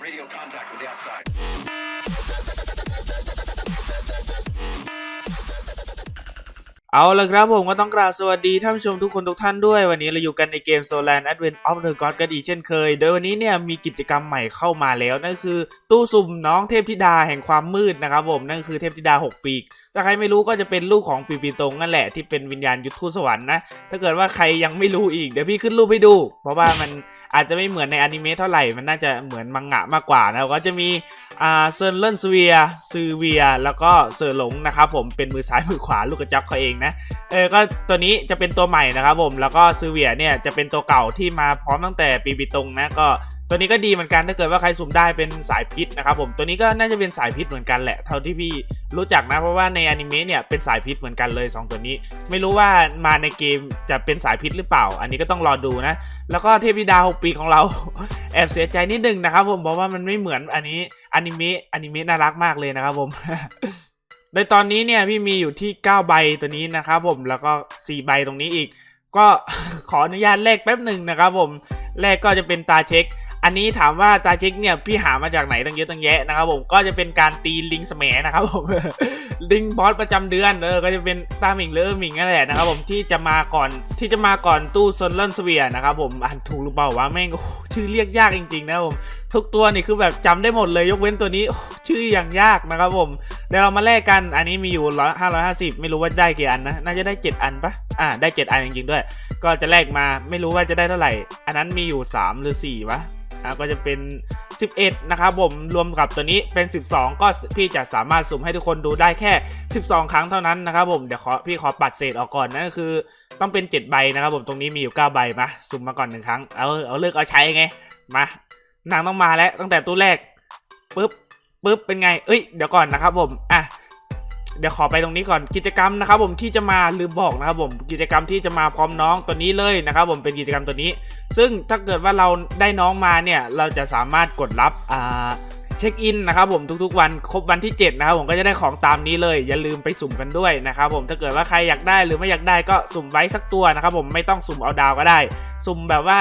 Radio contact with the outside. เอาละครับผมก็ต้องกราบสวัสดีท่านผู้ชมทุกคนทุกท่านด้วย วันนี้เราอยู่กันในเกม Solan Advent of the God กันอีกเช่นเคย โดยวันนี้เนี่ยมีกิจกรรมใหม่เข้ามาแล้ว นั่นคือ ตู้สุ่มน้องเทพธิดาแห่งความมืดนะครับผม นั่นคือเทพธิดา 6 ปีกถ้าใครไม่รู้ก็จะเป็นลูกของปีปีตรงนั่นแหละที่เป็นวิญญาณยุทธทูตสวรรค์นะถ้าเกิดว่าใครยังไม่รู้อีกเดี๋ยวพี่ขึ้นรูปให้ดู เพราะว่ามัน อาจจะไม่เหมือนในอนิเมะเท่าไหร่ มันน่าจะเหมือนมังงะมากกว่านะก็จะมีอ่าเซิร์นเลนสเวียซือเวีย แล้วก็เซอร์หลงนะครับผมเป็นมือซ้ายมือขวาลูกกระจับเขาเองนะเออก็ตัวนี้จะเป็นตัวใหม่นะครับผมแล้วก็ซือเวียเนี่ยจะเป็นตัวเก่าที่มาพร้อมตั้งแต่ปีปีตรงนะก็ตัวนี้ก็ดีเหมือนกันถ้าเกิดว่าใครสุ่มได้เป็นสายพิษนะครับผมตัวนี้ก็น่าจะเป็นสายพิษเหมือนกันแหละเท่าที่พี่รู้จักนะเพราะว่าในอนิเมะเนี่ยเป็นสายพิษเหมือนกันเลยสองตัวนี้ ไม่รู้ว่ามาในเกมจะเป็นสายพิษหรือเปล่า อันนี้ก็ต้องรอดูนะ แล้วก็เทพธิดา 6 ปีของเรา แอบเสียใจนิดนึงนะครับผมเพราะว่ามันไม่เหมือนอันนี้อนิเมะอนิเมะน่ารักมากเลยนะครับผมโดยตอนนี้เนี่ยพี่มีอยู่ที่ 9 ใบตัวนี้นะครับผมแล้วก็ 4 ใบตรงนี้อีก ก็ขออนุญาตแลกแป๊บหนึ่งนะครับผมแลกก็จะเป็นตาเช็ค อันนี้ถามว่าตาเช็คเนี่ยพี่หามาจากไหนตั้งเยอะตั้งแยะนะครับผมก็จะเป็นการตีลิงสมนะครับผมลิงบอสประจำเดือนเออก็จะเป็นตาหมิงหรือหมิงนั่นแหละนะครับผมที่จะมาก่อนที่จะมาก่อนตู้ซนเลนสเวียนะครับผมอ่านถูกหรือเปล่าวะแม่งชื่อเรียกยากจริงๆนะผมทุกตัวนี่คือแบบจำได้หมดเลยยกเว้นตัวนี้ชื่ออย่างยากนะครับผมเดี๋ยวเรามาแลกกันอันนี้มีอยู่ร้อยห้าร้อยห้าสิบไม่รู้ว่าได้กี่อันนะน่าจะได้เจ็ดอันปะอ่าได้เจ็ดอันจริงๆด้วย ก็จะแลกมาไม่รู้ว่าจะได้เท่าไหร่ อันนั้นมีอยู่3หรือ4วะ อะก็จะเป็น 11 นะครับผมรวมกับตัวนี้เป็น 12 ก็พี่จะสามารถสุ่มให้ทุกคนดูได้แค่ 12 ครั้งเท่านั้นนะครับผมเดี๋ยวขอพี่ขอปัดเศษออกก่อนนั่นก็คือต้องเป็น 7 ใบนะครับผมตรงนี้มีอยู่ 9 ใบมาสุ่มมาก่อนหนึ่งครั้งเอาเอาเลิกเอาใช้ไงมานางต้องมาแล้วตั้งแต่ตู้แรกปึ๊บปึ๊บเป็นไง เอ้ยเดี๋ยวก่อนนะครับผมอะ เดี๋ยวขอไปตรงนี้ก่อนกิจกรรมนะครับผมที่จะมาลืมบอกนะครับผมกิจกรรมที่จะมาพร้อมน้องตัวนี้เลยนะครับผมเป็นกิจกรรมตัวนี้ ซึ่งถ้าเกิดว่าเราได้น้องมาเนี่ยเราจะสามารถกดรับอ่าเช็คอินนะครับผมทุกๆวันครบวันที่ 7 นะครับผมก็จะได้ของตามนี้เลย อย่าลืมไปสุ่มกันด้วยนะครับผมถ้าเกิดว่าใครอยากได้หรือไม่อยากได้ก็สุ่มไว้สักตัวนะครับผมไม่ต้องสุ่มเอาดาวก็ได้ สุ่มแบบว่า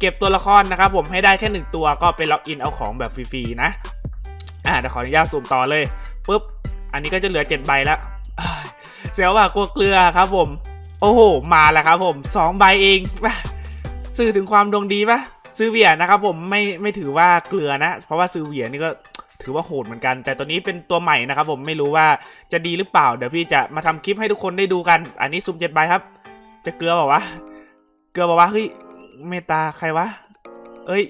เก็บตัวละครนะครับผมให้ได้แค่หนึ่งตัวก็ไปล็อกอินเอาของแบบฟรีๆนะอ่าเดี๋ยวขออนุญาตสุ่มต่อเลยปุ๊บ อันนี้ก็จะเหลือเจ็ดใบแล้วเสียวว่ากลัวเกลือครับผม โอ้โห มาแล้วครับผมสองใบเองสื่อถึงความดวงดีปะซื้อเวียนะครับผมไม่ไม่ถือว่าเกลือนะ เพราะว่าซื้อเวียนี่ก็ถือว่าโหดเหมือนกัน แต่ตัวนี้เป็นตัวใหม่นะครับผมไม่รู้ว่าจะดีหรือเปล่า เดี๋ยวพี่จะมาทำคลิปให้ทุกคนได้ดูกัน อันนี้ซุ่มเจ็ดใบครับ จะเกลือเปล่าวะเกลือเปล่าวะเฮ้ยเมตตาใครวะ เอ้ย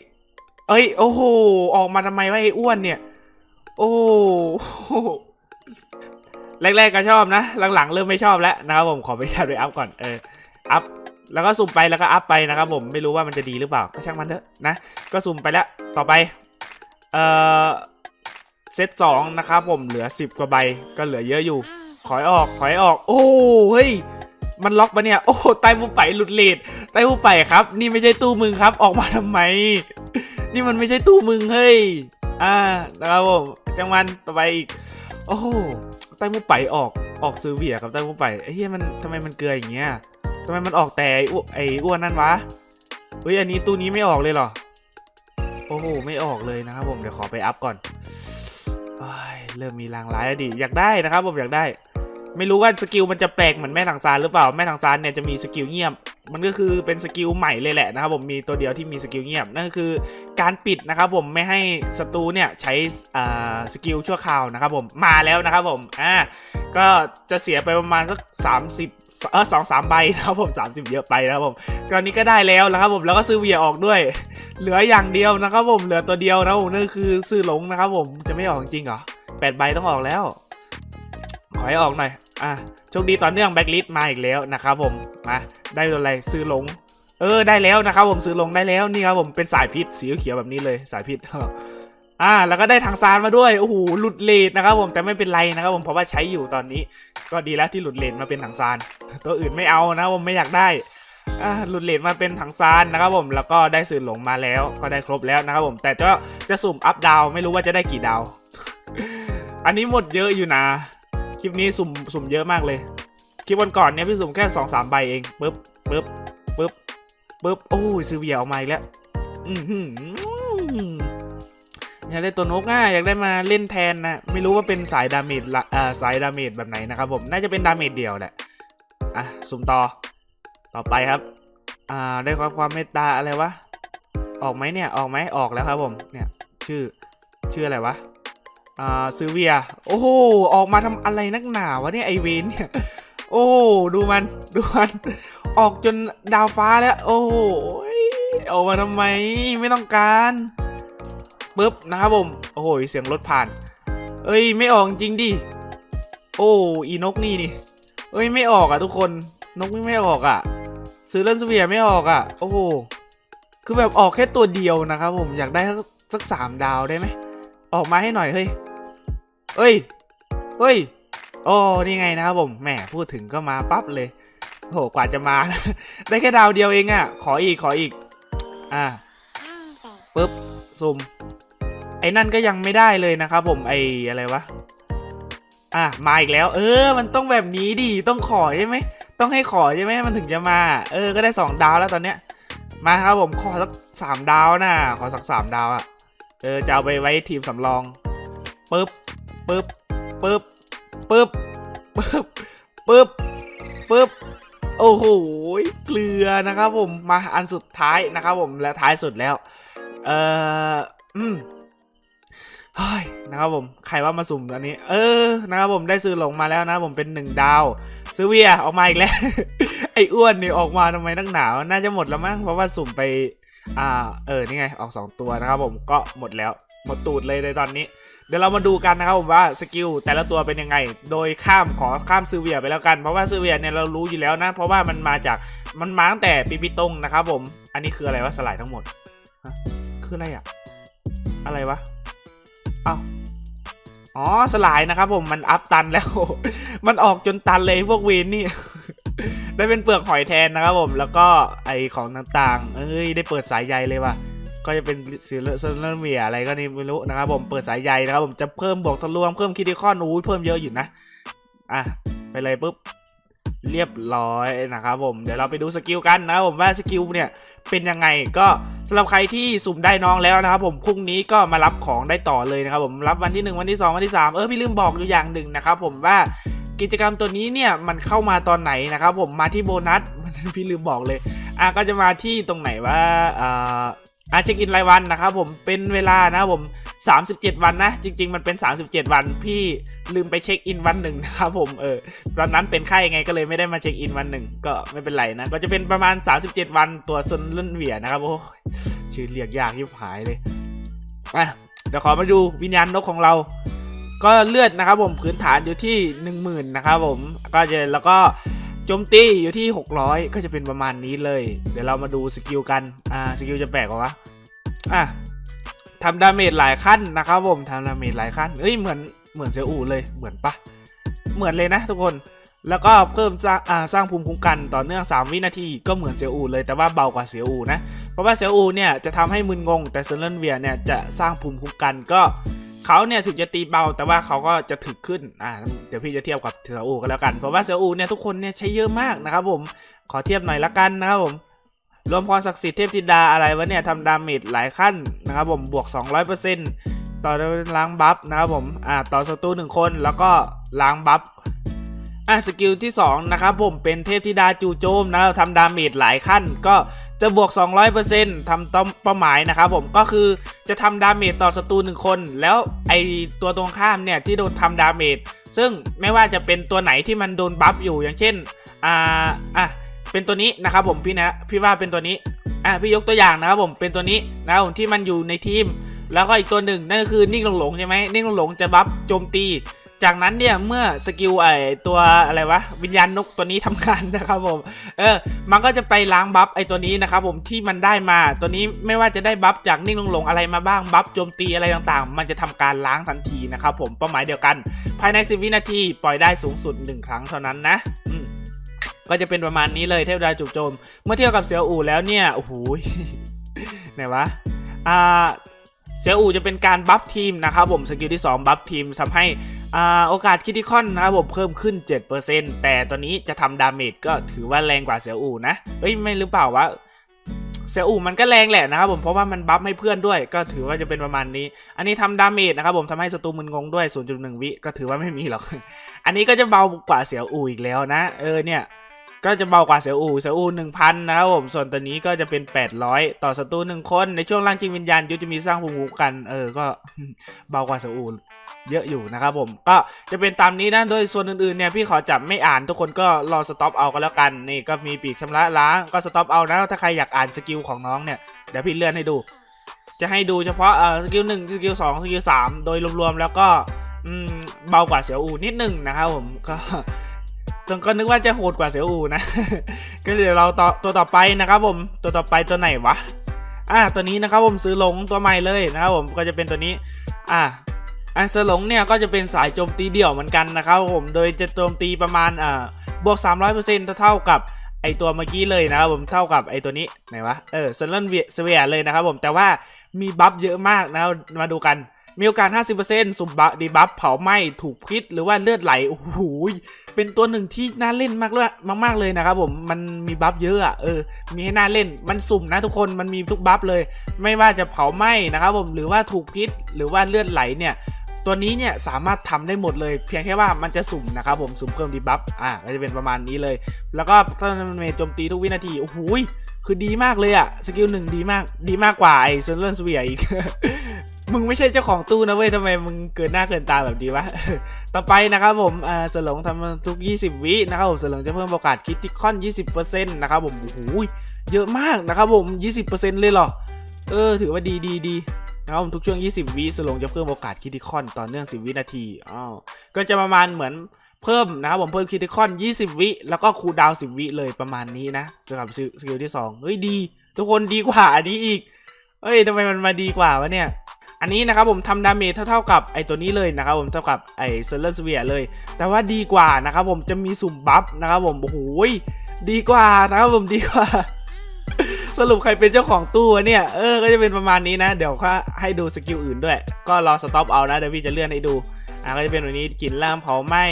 เอ้ย โอ้โห ออกมาทำไมวะไอ้อ้วนเนี่ย โอ้โห แรกๆก็ชอบนะ หลังๆเริ่มไม่ชอบแล้วนะครับผมขอไปทำไปอัพก่อนเอออัพแล้วก็สุ่มไปแล้วก็อัพไปนะครับผมไม่รู้ว่ามันจะดีหรือเปล่าก็ช่างมันเถอะนะ ก็สุ่มไปแล้วต่อไปเอ่อเซตสองนะครับผมเหลือ 10 กว่าใบก็เหลือเยอะอยู่ ขอยออกขอยออก โอ้เฮ้ยมันล็อกปะเนี่ยโอ้ใต้ผู้ไปหลุดเลดใต้ผู้ไปครับ นี่ไม่ใช่ตู้มึงครับ ออกมาทำไม นี่มันไม่ใช่ตู้มึงเฮ้ยอ่านะครับผมจังมันต่อไปอีกโอ้ ใต้มุไปออกออกซื้อเบียร์กับใต้มุไปไอ้เหี้ยมันทำไมมันเกลืออย่างเงี้ยทำไมมันออกแต่ไอ้อ้วไอ้อ้วนนั่นวะเฮ้ยอันนี้ตู้นี้ไม่ออกเลยเหรอโอ้โหไม่ออกเลยนะครับผมเดี๋ยวขอไปอัพก่อนเริ่มมีลางร้ายแล้วดิอยากได้นะครับผมอยากได้ ไม่รู้ว่าสกิลมันจะแปลกเหมือนแม่ทางซานหรือเปล่าแม่ทางซานเนี่ยจะมีสกิลเงียบ มันก็คือเป็นสกิลใหม่เลยแหละนะครับผมมีตัวเดียวที่มีสกิลเงียบนั่นก็คือการปิดนะครับผมไม่ให้ศัตรูเนี่ยใช้สกิลชั่วคราวนะครับผมมาแล้วนะครับผมอ่าก็จะเสียไปประมาณสัก 30เออสองสามใบนะครับผม30 เยอะไปนะครับผมตอนนี้ก็ได้แล้วนะครับผมแล้วก็ซื้อเวียออกด้วย เหลืออย่างเดียวนะครับผมเหลือตัวเดียวนะผมนั่นคือซื้อหลงนะครับผมจะไม่ออกจริงเหรอแปดใบต้องออกแล้ว ขอให้ออกหน่อย อะโชคดีต่อเนื่องแบ็กลิสมาอีกแล้วนะครับผม มา ได้ตัวอะไรซื้อลง เออ ได้แล้วนะครับผมซื้อลงได้แล้ว นี่ครับผมเป็นสายพิษสีเขียวแบบนี้เลย สายพิษอ่า แล้วก็ได้ทางซานมาด้วย โอ้โห หลุดเลนนะครับผม แต่ไม่เป็นไรนะครับผม เพราะว่าใช้อยู่ตอนนี้ ก็ดีแล้วที่หลุดเลนมาเป็นทางซาน ตัวอื่นไม่เอานะผมไม่อยากได้อ่าหลุดเลนมาเป็นทางซานนะครับผมแล้วก็ได้สื่อหลงมาแล้วก็ได้ครบแล้วนะครับผมแต่ก็จะสุ่มอัพดาวไม่รู้ว่าจะได้กี่ดาว อันนี้หมดเยอะอยู่นะ ลิปนี้สุ่มสุ่มเยอะมากเลย คลิปวันก่อนเนี่ยพี่สุ่มแค่สองสามใบเองปึ๊บปึ๊บปึ๊บปึ๊บโอ้ยซื้อเวียออกมาอีกแล้วอือหืออยากได้ตัวนกอะอยากได้มาเล่นแทนนะไม่รู้ว่าเป็นสายดาเมจละอ่าสายดาเมจแบบไหนนะครับผมน่าจะเป็นดาเมจเดียวแหละอะสุ่มต่อต่อไปครับ อ่าได้ความความเมตตาอะไรวะออกไหมเนี่ยออกไหมออกแล้วครับผมเนี่ยชื่อชื่ออะไรวะ อ่าซูเวีย โอ้โห ออกมาทำอะไรนักหนาวะเนี่ยไอเวนเนี่ย โอ้ ดูมัน ดูมัน ออกจนดาวฟ้าแล้ว โอ้โหออกมาทำไม ไม่ต้องการปึ๊บนะครับผม โอ้โห เสียงรถผ่าน เอ้ย ไม่ออกจริงดิ โอ้ อีนกนี่นี่ เอ้ย ไม่ออกอะทุกคน นกไม่ออกอะ ซื้อเล่นสเวียไม่ออกอะ โอ้โห คือแบบออกแค่ตัวเดียวนะครับผม อยากได้สักสามดาวได้ไหม ออกมาให้หน่อยเฮ้ย เอ้ยเฮ้ย โอ้นี่ไงนะครับผมแหมพูดถึงก็มาปั๊บเลยโหกว่าจะมาได้แค่ดาวเดียวเองอะ่ะ ขออีกขออีก อ่าปึ๊บซุ่มไอ้นั่นก็ยังไม่ได้เลยนะครับผมไอ้อะไรวะอะมาอีกแล้ว เออ มันต้องแบบนี้ดิต้องขอใช่ไหมต้องให้ขอใช่ไหมมันถึงจะมา เออ ก็ได้สองดาวแล้วตอนเนี้ย มาครับผมขอสักสามดาวนะขอสักสามดาวอะเออจะเอาไปไว้ทีมสำรองปึ๊บ ปึ๊บปึ๊บปึ๊บปึ๊บปึ๊บปึ๊บโอ้โหเกลือนะครับผมมาอันสุดท้ายนะครับผมและท้ายสุดแล้ว เอ่ออืมเฮ้ยนะครับผมใครว่ามาสุ่มอันนี้ เออนะครับผมได้ซื้อหลงมาแล้วนะผมเป็นหนึ่งดาวซื้อเวียออกมาอีกแล้ว ไอ้อ้วนนี่ออกมาทำไมนักหนาว น่าจะหมดแล้วมั้งเพราะว่าสุ่มไป อ่า เออนี่ไงออกสองตัวนะครับผมก็หมดแล้วหมดตูดเลยในตอนนี้ เดี๋ยวเรามาดูกันนะครับผมว่าสกิลแต่ละตัวเป็นยังไง โดยข้ามขอข้ามซูเวียไปแล้วกัน เพราะว่าซูเวียเนี่ยเรารู้อยู่แล้วนะ เพราะว่ามันมาจากมันมาตั้งแต่ปีปิตงนะครับผม อันนี้คืออะไรวะสลายทั้งหมด คืออะไรอะอะไรวะเอ้าอ๋อสลายนะครับผมมันอัพตันแล้ว มันออกจนตันเลยพวกเวนนี่ ได้เป็นเปลือกหอยแทนนะครับผม แล้วก็ไอของต่างๆ เอ้ยได้เปิดสายใยเลยว่ะ ก็จะเป็นซีเลอร์เซอร์เวียอะไรก็นี่ไม่รู้นะครับผมเปิดสายใยนะครับผมจะเพิ่มบวกทะลวงเพิ่มคิดิคอนอู้ยเพิ่มเยอะอยู่นะอะไปเลยปุ๊บเรียบร้อยนะครับผมเดี๋ยวเราไปดูสกิลกันนะครับผมว่าสกิลเนี่ยเป็นยังไงก็สำหรับใครที่สุ่มได้น้องแล้วนะครับ ผมพรุ่งนี้ก็มารับของได้ต่อเลยนะครับผมรับวันที่ 1 วันที่ 2 วันที่ 3 เออพี่ลืมบอกอยู่อย่างหนึ่งนะครับผมว่ากิจกรรมตัวนี้เนี่ยมันเข้ามาตอนไหนนะครับผมมาที่โบนัสพี่ลืมบอกเลยอะก็จะมาที่ตรงไหนว่าอ่า อะเช็คอินรายวันนะครับผมเป็นเวลานะครับผม 37 วันนะ จริง ๆ มันเป็น 37 วันพี่ลืมไปเช็คอินวันหนึ่งนะครับผมเออตอนนั้นเป็นไข้ไงก็เลยไม่ได้มาเช็คอินวันหนึ่งก็ไม่เป็นไรนะก็จะเป็นประมาณ 37 วันตัวซนลุ่นเหวียนะครับโอ้ชื่อเรียกยากยิบหายเลยอะเดี๋ยวขอมาดูวิญญาณนกของเรา ก็เลือดนะครับผมพื้นฐานอยู่ที่ 10,000นะครับผมก็จะแล้วก็ โจมตีอยู่ที่ 600 ก็จะเป็นประมาณนี้เลย เดี๋ยวเรามาดูสกิลกัน อ่า สกิลจะแปลกกว่าวะ อะทำดาเมจหลายขั้นนะครับผมทำดาเมจหลายขั้นเอ้ย เหมือน เหมือนเซอูเลย เหมือนปะ เหมือนเลยนะทุกคน แล้วก็เพิ่มสร้างอ่าสร้างภูมิคุ้มกันต่อเนื่อง 3 วินาที ก็เหมือนเซอูเลย แต่ว่าเบากว่าเซอูนะ เพราะว่าเซอูเนี่ยจะทำให้มึนงง แต่เซเลนเวียเนี่ยจะสร้างภูมิคุ้มกันก็ เขาเนี่ยถึงจะตีเบาแต่ว่าเขาก็จะถึกขึ้นอ่าเดี๋ยวพี่จะเทียบกับเสืออูกันแล้วกัน เพราะว่าเสืออูเนี่ยทุกคนเนี่ยใช้เยอะมากนะครับผมขอเทียบหน่อยละกันนะครับผมรวมพรศักดิ์สิทธิ์เทพธิดาอะไรวะเนี่ยทำดาเมจหลายขั้นนะครับผมบวก 200%ต่อล้างบัฟนะครับผมอ่าต่อศัตรูหนึ่งคนแล้วก็ล้างบัฟอะสกิลที่2นะครับผมเป็นเทพธิดาจูโจมนะครับทำดาเมจหลายขั้นก็ จะบวก 200%ทำต้อเป้าหมายนะครับผมก็คือจะทำดาเมจต่อศัตรูหนึ่งคน แล้วไอตัวตรงข้ามเนี่ยที่โดนทำดาเมจซึ่งไม่ว่าจะเป็นตัวไหนที่มันโดนบัฟอยู่อย่างเช่นอ่าอะเป็นตัวนี้นะครับผมพี่นะพี่ว่าเป็นตัวนี้อะพี่ยกตัวอย่างนะครับผมเป็นตัวนี้นะครับผมที่มันอยู่ในทีม แล้วก็อีกตัวหนึ่งนั่นก็คือนิ่งหลงๆใช่ไหมนิ่งหลงๆจะบัฟโจมตี จากนั้นเนี่ยเมื่อสกิลไอตัวอะไรวะวิญญาณนกตัวนี้ทำงานนะครับผมเออมันก็จะไปล้างบัฟไอตัวนี้นะครับผมที่มันได้มาตัวนี้ไม่ว่าจะได้บัฟจากนิ่งหลงๆอะไรมาบ้างบัฟโจมตีอะไรต่างๆ มันจะทำการล้างทันทีนะครับผมเป้าหมายเดียวกัน ภายใน 10 วินาทีปล่อยได้สูงสุด 1 ครั้งเท่านั้นนะก็จะเป็นประมาณนี้เลยเทพดาจุกโจม เมื่อเทียบกับเสียวอู่แล้วเนี่ยโอ้โหไหนวะอ่าเสียวอู่จะเป็นการบัฟทีมนะครับผมสกิลที่ 2 บัฟทีมทำให้ โอกาสคิดที่คอนนะครับผมเพิ่มขึ้น 7%แต่ตอนนี้จะทำดาเมจก็ถือว่าแรงกว่าเสียวอูนะเอ้ย ไม่หรือเปล่าวะซลอูมันก็แรงแหละนะครับผมเพราะว่ามันบัฟให้เพื่อนด้วย ก็ถือว่าจะเป็นประมาณนี้ อันนี้ทำดาเมจนะครับผมทำให้ศัตรูมึนงงด้วย 0.1 วิก็ถือว่าไม่มีหรอก อันนี้ก็จะเบากว่าเสียอูอีกแล้วนะ เออเนี่ย ก็จะเบากว่าเสียอูเสียอูหนึ่งพันนะครับผมส่วนตัวนี้ก็จะเป็น 800 ต่อศัตรูหนึ่งคนในช่วงล่างจิงวิญญาณยุจะมีสร้างภูมิคุ้มกัน เออก็เบากว่าเสียอู เยอะอยู่นะครับผมก็จะเป็นตามนี้นะโดยส่วนอื่นๆเนี่ยพี่ขอจับไม่อ่านทุกคนก็รอสต็อปเอาก็แล้วกันนี่ก็มีปีกชำระล้างก็สต็อปเอานะถ้าใครอยากอ่านสกิลของน้องเนี่ยเดี๋ยวพี่เลื่อนให้ดู จะให้ดูเฉพาะเอ่อสกิลหนึ่งสกิลสองสกิลสามโดยรวมๆแล้วก็อืมเบากว่าเสียวอูนิดหนึ่งนะครับผมก็ตนก็นึกว่าจะโหดกว่าเสียวอูนะ ก็เดี๋ยวเราต่อตัวต่อไปนะครับผมตัวต่อไปตัวไหนวะอ่าตัวนี้นะครับผมซื้อลงตัวใหม่เลยนะครับผมก็จะเป็นตัวนี้ อ่า อันเซหลงเนี่ยก็จะเป็นสายโจมตีเดี่ยวเหมือนกันนะครับผม โดยจะโจมตีประมาณอ่าบวก 300%เท่ากับไอตัวเมื่อกี้เลยนะครับผมเท่ากับไอตัวนี้ไหนวะ เออเซเลนเวียเวียเลยนะครับผม แต่ว่ามีบัฟเยอะมากนะมาดูกันมีโอกาส 50%สุ่มบัฟดีบัฟเผาไหม้ถูกพิษหรือว่าเลือดไหล โอ้โห เป็นตัวหนึ่งที่น่าเล่นมากเลยมาก ๆ เลยนะครับผม มันมีบัฟเยอะอะเออ มีให้น่าเล่น มันสุ่มนะทุกคน มันมีทุกบัฟเลย ไม่ว่าจะเผาไหม้นะครับผม หรือว่าถูกพิษ หรือว่าเลือดไหลเนี่ย ตัวนี้เนี่ยสามารถทำได้หมดเลย เพียงแค่ว่ามันจะสุ่มนะครับผมสุ่มเพิ่มดีบัฟอะก็จะเป็นประมาณนี้เลย แล้วก็ถ้ามันเมโจมตีทุกวินาทีโอ้โหคือดีมากเลยอะสกิลหนึ่งดีมากดีมากกว่าไอ้เซนเลนสเวียอีก มึงไม่ใช่เจ้าของตู้นะเว้ยทำไมมึงเกินหน้าเกินตาแบบนี้วะ ต่อไปนะครับผมอ่าสลงทำทุก 20 วินะครับผมสลงจะเพิ่มโอกาสคิดทิคอน 20%นะครับผมโอ้โหเยอะมากนะครับผม 20%เลยเหรอ เออ ถือว่าดีดีดี นะครับผมทุกช่วง 20 วิสลงจะเพิ่มโอกาสคิดทิคอนต่อเนื่อง 10 วินาทีอ้าวก็จะประมาณเหมือนเพิ่มนะครับผมเพิ่มคิดทิคอน 20 วิ แล้วก็คูลดาวน์10 วิเลยประมาณนี้นะสำหรับสกิลที่ 2 เฮ้ยดี ทุกคนดีกว่าอันนี้อีก เฮ้ยทำไมมันมาดีกว่าวะเนี่ยอันนี้นะครับผมทำดาเมจเท่าๆกับไอตัวนี้เลยนะครับผมเท่ากับไอเซเลนสเวียเลย แต่ว่าดีกว่านะครับผมจะมีสุ่มบัฟนะครับผมโอ้โหยดีกว่านะครับผมดีกว่า สรุปใครเป็นเจ้าของตู้วะเนี่ย เออ ก็จะเป็นประมาณนี้นะ เดี๋ยวข้าให้ดูสกิลอื่นด้วย ก็รอสต็อปเอานะ เดี๋ยวพี่จะเลื่อนให้ดู อะก็จะเป็นแบบนี้กลิ่นล่ามเผาไหม้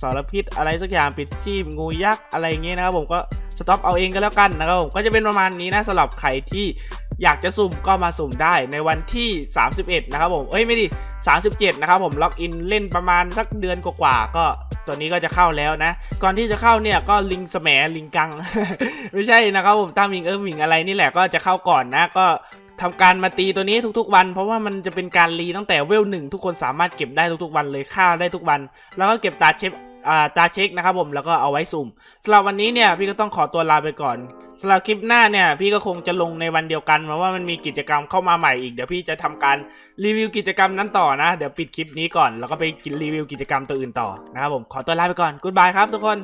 สารพิษอะไรสักอย่างปิดชีพงูยักษ์อะไรอย่างเงี้ยนะครับผมก็สต็อปเอาเองก็แล้วกันนะครับผมก็จะเป็นประมาณนี้นะสำหรับใครที่อยากจะสุ่มก็มาสุ่มได้ในวันที่ 31 นะครับผม เอ้ยไม่ดิ37 นะครับผมล็อกอินเล่นประมาณสักเดือนกว่าๆก็ ตัวนี้ก็จะเข้าแล้วนะ ก่อนที่จะเข้าเนี่ยก็ลิงแสมลิงกัง ไม่ใช่นะครับผมตามมิงเอิร์มิงอะไรนี่แหละก็จะเข้าก่อนนะก็ทำการมาตีตัวนี้ทุกๆวัน เพราะว่ามันจะเป็นการรีตั้งแต่เวลหนึ่งทุกคนสามารถเก็บได้ทุกๆวันเลยฆ่าได้ทุกวัน แล้วก็เก็บตาเช็คตาเช็คนะครับผมแล้วก็เอาไว้สุ่มสำหรับวันนี้เนี่ยพี่ก็ต้องขอตัวลาไปก่อน สำหรับคลิปหน้าเนี่ย พี่ก็คงจะลงในวันเดียวกันเพราะว่ามันมีกิจกรรมเข้ามาใหม่อีก เดี๋ยวพี่จะทำการรีวิวกิจกรรมนั้นต่อนะ เดี๋ยวปิดคลิปนี้ก่อน แล้วก็ไปรีวิวกิจกรรมตัวอื่นต่อนะครับผมขอตัวลาไปก่อนกู๊ดบายครับทุกคน